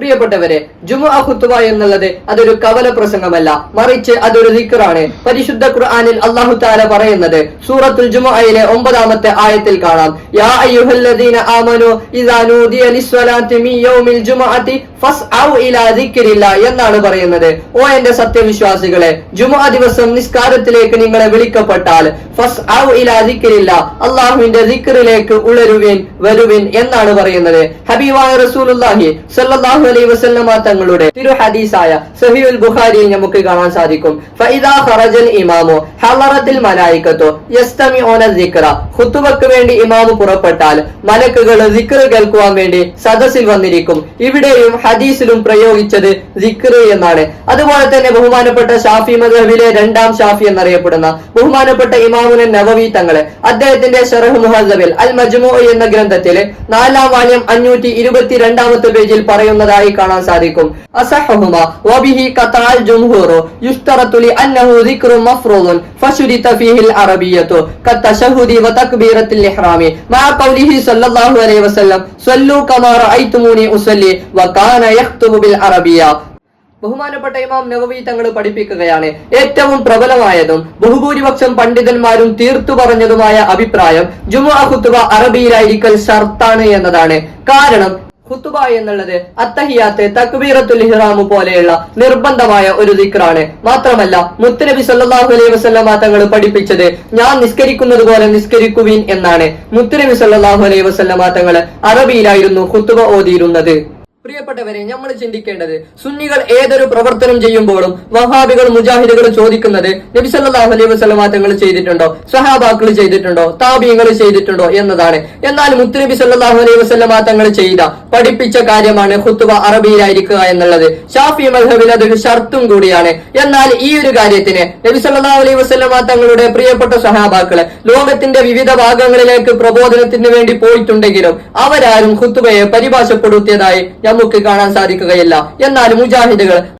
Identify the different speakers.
Speaker 1: പ്രിയപ്പെട്ടവരെ ജുമുഅ ഖുത്തുബ എന്നുള്ളത് അതൊരു കവല പ്രസംഗമല്ല. മറിച്ച് അതൊരു ദിക്റാണ്. പരിശുദ്ധ ഖുർആനിൽ അള്ളാഹു താല പറയുന്നത് സൂറത്തുൽ ജുമുഅയിലെ ഒമ്പതാമത്തെ ആയത്തിൽ കാണാം. യാ അയ്യുഹല്ലദീന ആമനു ഇദാ നൂദിയ ലിസ്വലാത്തി മി യൗമിൽ ജുമുഅത്തി ഫസ്ഔ ഇലാ ദിക്രില്ലാ എന്നാണ് പറയുന്നത്. ഓ എന്റെ സത്യവിശ്വാസികളെ ജുമുഅ ദിവസം നിസ്കാരത്തിലേക്ക് നിങ്ങളെ വിളിക്കപ്പെട്ടാൽ ഫസ്ഔ ഇലാ ദിക്രില്ലാ അല്ലാഹുവിന്റെ ദിക്റിലേക്ക് ഉളരുവിൻ വരുവിൻ എന്നാണ് പറയുന്നത്. ഹബീബായ റസൂലുള്ളാഹി സ്വല്ലല്ലാഹു അലൈഹി വസല്ലമ തങ്ങളുടെ തിരു ഹദീസായ സഹിയുൽ ബുഖാരിയിൽ നമുക്ക് കാണാൻ സാധിക്കും. ഫൈദാ ഖറജൽ ഇമാമു ഹലറത്തിൽ മലായികത്തു യസ്തമിഉന ദിക്ര ഖുതുബക്ക് വേണ്ടി ഇമാമു പുറപ്പെട്ടാൽ മലക്കുകൾ ദിക്ർ കേൾക്കുവാൻ വേണ്ടി സദസ്സിൽ വന്നിരിക്കും. ഇവിടെയും ഹദീസിലും പ്രയോഗിച്ചത് ദിക്ർ എന്നാണ്. അതുപോലെ തന്നെ ബഹുമാനപ്പെട്ട ഷാഫി മദ്ഹബിലെ രണ്ടാം ഷാഫി എന്നറിയപ്പെടുന്ന ബഹുമാനപ്പെട്ട ഇമാമുന നവവി തങ്ങളെ അദ്ദേഹത്തിന്റെ ഷറഹ് മുഹസബിൽ അൽ മജ്മു എന്ന ഗ്രന്ഥത്തിലെ നാലാം വാല്യം അഞ്ഞൂറ്റി ഇരുപത്തിരണ്ടാമത്തെ പേജിൽ പറയുന്നതായി കാണാൻ സാധിക്കും. അസഹുമ വബിഹി ഖതഅൽ ജുംഹൂറു യുസ്തറത്തു ലിഅന്നഹു ദിക്റു മഫ്റൂദുൻ ഫശുരിത ഫീഹിൽ അറബിയ്യത്തു കത്തശഹുദി വതക്ബീറത്തിൽ ഇഹ്റാമി. മഅ ഖൗലിഹി സ്വല്ലല്ലാഹു അലൈഹി വസല്ലം സ്വല്ലു കമാ റഅയ്തുമൂനി ഉസല്ലി വകാന യഖ്തുബു ബിൽ അറബിയ. ബഹുമാനപ്പെട്ട ഇമാം നവവി തങ്ങൾ പഠിപ്പിക്കുകയാണ് ഏറ്റവും പ്രബലമായതും ബഹുഭൂരിപക്ഷം പണ്ഡിതന്മാരും തീർത്തു പറഞ്ഞതുമായ അഭിപ്രായം ജുമുഅ ഖുത്തുബ അറബിയിലായിരിക്കൽ ഷർത്താണ് എന്നതാണ്. കാരണം ഖുത്തുബ എന്നുള്ളത് അത്തഹിയാത്ത് തക്ബീറത്തുൽ ഹിറാമു പോലെയുള്ള നിർബന്ധമായ ഒരു ദിക്റാണ്. മാത്രമല്ല മുത്തനബി സല്ലല്ലാഹു അലൈഹി വസല്ലമ തങ്ങൾ പഠിപ്പിച്ചത് ഞാൻ നിസ്കരിക്കുന്നത് പോലെ നിസ്കരിക്കുവിൻ എന്നാണ്. മുത്തനബി സല്ലല്ലാഹു അലൈഹി വസല്ലമ തങ്ങൾ അറബിയിലായിരുന്നു ഖുത്തുബ ഓതിയിരുന്നത്. പ്രിയപ്പെട്ടവരെ നമ്മൾ ചിന്തിക്കേണ്ടത് സുന്നികൾ ഏതൊരു പ്രവർത്തനം ചെയ്യുമ്പോഴും വഹാബികൾ മുജാഹിദുകൾ ചോദിക്കുന്നത് നബിസല്ലാഹു അലൈഹി വസല്ലമ തങ്ങൾ ചെയ്തിട്ടുണ്ടോ സഹാബാക്കൾ ചെയ്തിട്ടുണ്ടോ താബിയങ്ങൾ ചെയ്തിട്ടുണ്ടോ എന്നതാണ്. എന്നാൽ മുത്തുനബി സല്ലാഹു അലൈഹി വസല്ലമ തങ്ങൾ ചെയ്ത പഠിപ്പിച്ച കാര്യമാണ് ഹുത്തുബ അറബിയിലായിരിക്കുക എന്നുള്ളത്. ഷാഫി മദ്ഹബിൽ അതൊരു ഷർത്തും കൂടിയാണ്. എന്നാൽ ഈ ഒരു കാര്യത്തിന് നബി സല്ലാഹു അലൈഹി വസല്ലമ തങ്ങളുടെ പ്രിയപ്പെട്ട സഹാബാക്കളെ ലോകത്തിന്റെ വിവിധ ഭാഗങ്ങളിലേക്ക് പ്രബോധനത്തിന് വേണ്ടി പോയിട്ടുണ്ടെങ്കിലും അവരാരും ഹുത്തുബയെ പരിഭാഷപ്പെടുത്തിയതായി നമുക്ക് കാണാൻ സാധിക്കുകയില്ല. എന്നാൽ മുജാഹിദുകൾ